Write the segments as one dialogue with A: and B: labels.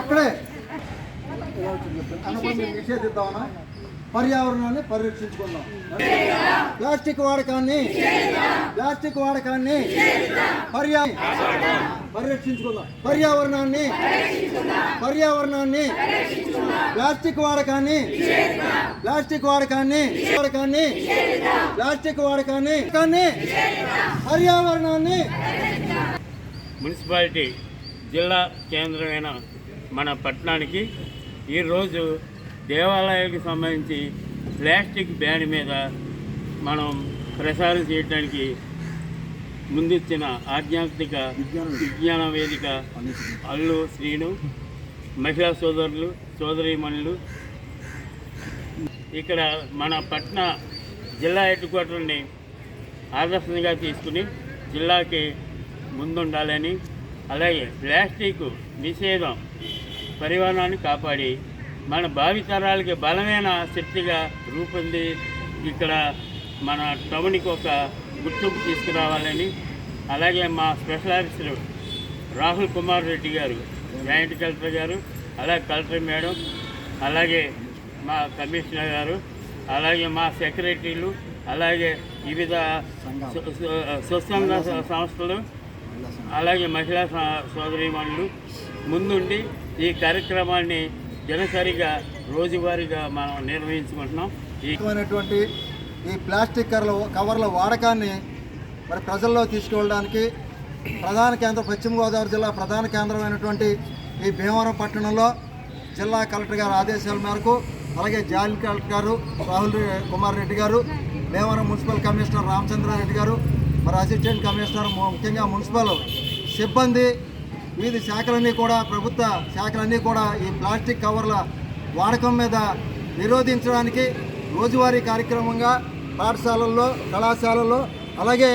A: అక్కడే. అనుబంధం నిషేధిద్దామన్నా పర్యావరణాన్ని పరిరక్షించుకుందాం. ప్లాస్టిక్ వాడకాన్ని ప్లాస్టిక్ వాడకాన్ని పర్యా పరిరక్షించుకుందాం. పర్యావరణాన్ని పర్యావరణాన్ని ప్లాస్టిక్ వాడకాన్ని ప్లాస్టిక్ వాడకాన్ని వాడకాన్ని ప్లాస్టిక్ వాడకాన్ని కానీ పర్యావరణాన్ని
B: మున్సిపాలిటీ జిల్లా కేంద్రమైన మన పట్టణానికి ఈరోజు దేవాలయాలకు సంబంధించి ప్లాస్టిక్ బ్యాన్ మీద మనం ప్రసారం చేయడానికి ముందొచ్చిన ఆధ్యాత్మిక విజ్ఞాన వేదిక అల్లు శ్రీను మహిళా సోదరులు సోదరీమణులు. ఇక్కడ మన పట్టణ జిల్లా హెడ్ క్వార్టర్ని ఆదర్శంగా తీసుకుని జిల్లాకి ముందుండాలని అలాగే ప్లాస్టిక్ నిషేధం పరిమాణాన్ని కాపాడి మన భావితరాలకి బలమైన శక్తిగా రూపొంది ఇక్కడ మన టౌన్కి ఒక గుర్తింపు తీసుకురావాలని అలాగే మా special officer Rahul Kumar Reddy garu joint collector గారు అలాగే కలెక్టర్ మేడం అలాగే మా కమిషనర్ గారు అలాగే మా సెక్రటరీలు అలాగే వివిధ స్వ- స్వ- స్వచ్ఛంద సంస్థలు అలాగే మహిళా సోదరీమణులు ముందుండి ఈ కార్యక్రమాన్ని దినసరిగా రోజువారీగా మనం నిర్వహించుకుంటున్నాం. ఈ
A: ఈ ప్లాస్టిక్ కవర్ల కవర్ల వాడకాన్ని మరి ప్రజల్లో తీసుకువెళ్ళడానికి ప్రధాన కేంద్రం పశ్చిమ గోదావరి జిల్లా ప్రధాన కేంద్రమైనటువంటి ఈ భీమవరం పట్టణంలో జిల్లా కలెక్టర్ గారి ఆదేశాల మేరకు అలాగే జాయింట్ కలెక్టర్ గారు రాహుల్ కుమార్ రెడ్డి గారు భీమవరం మున్సిపల్ కమిషనర్ రామచంద్రారెడ్డి గారు మరి అసిస్టెంట్ కమిషనర్ ముఖ్యంగా మున్సిపల్ సిబ్బంది వివిధ శాఖలన్నీ కూడా ప్రభుత్వ శాఖలన్నీ కూడా ఈ ప్లాస్టిక్ కవర్ల వాడకం మీద నిరోధించడానికి రోజువారీ కార్యక్రమంగా పాఠశాలల్లో కళాశాలల్లో అలాగే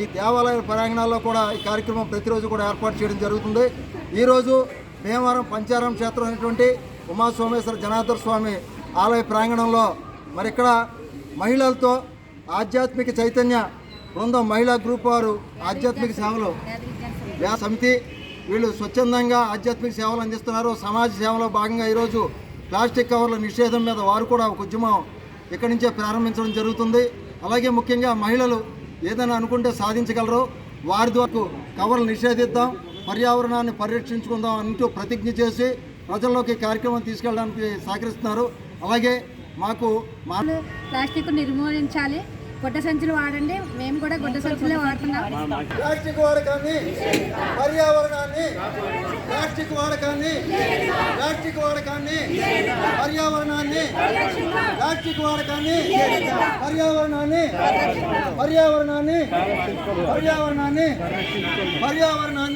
A: ఈ దేవాలయ ప్రాంగణాల్లో కూడా ఈ కార్యక్రమం ప్రతిరోజు కూడా ఏర్పాటు చేయడం జరుగుతుంది. ఈరోజు భీమవరం పంచారం క్షేత్రం అయినటువంటి ఉమాసోమేశ్వర జనార్దన స్వామి ఆలయ ప్రాంగణంలో మరి ఇక్కడ మహిళలతో ఆధ్యాత్మిక చైతన్య బృందం మహిళా గ్రూప్ వారు ఆధ్యాత్మిక సేవలు సమితి వీళ్ళు స్వచ్ఛందంగా ఆధ్యాత్మిక సేవలు అందిస్తున్నారు. సమాజ సేవలో భాగంగా ఈరోజు ప్లాస్టిక్ కవర్ల నిషేధం మీద వారు కూడా ఒక ఉద్యమం ఇక్కడి నుంచే ప్రారంభించడం జరుగుతుంది. అలాగే ముఖ్యంగా మహిళలు ఏదైనా అనుకుంటే సాధించగలరు. వారి ద్వారా కవర్లు నిషేధిద్దాం పర్యావరణాన్ని పరిరక్షించుకుందాం అంటూ ప్రతిజ్ఞ చేసి ప్రజల్లోకి కార్యక్రమం తీసుకెళ్ళడానికి సహకరిస్తున్నారు. అలాగే మాకు మా
C: ప్లాస్టిక్ నిర్మూలించాలి. గుడ్డ సంచులు వాడండి. మేము కూడా గుడ్డ సంచులే వాడుతున్నాం.
A: ప్లాస్టిక్ వాడకాన్ని పర్యావరణాన్ని ప్లాస్టిక్ వాడకాన్ని ప్లాస్టిక్ వాడకాన్ని పర్యావరణాన్ని ప్లాస్టిక్ వాడకాన్ని పర్యావరణాన్ని పర్యావరణాన్ని పర్యావరణాన్ని పర్యావరణాన్ని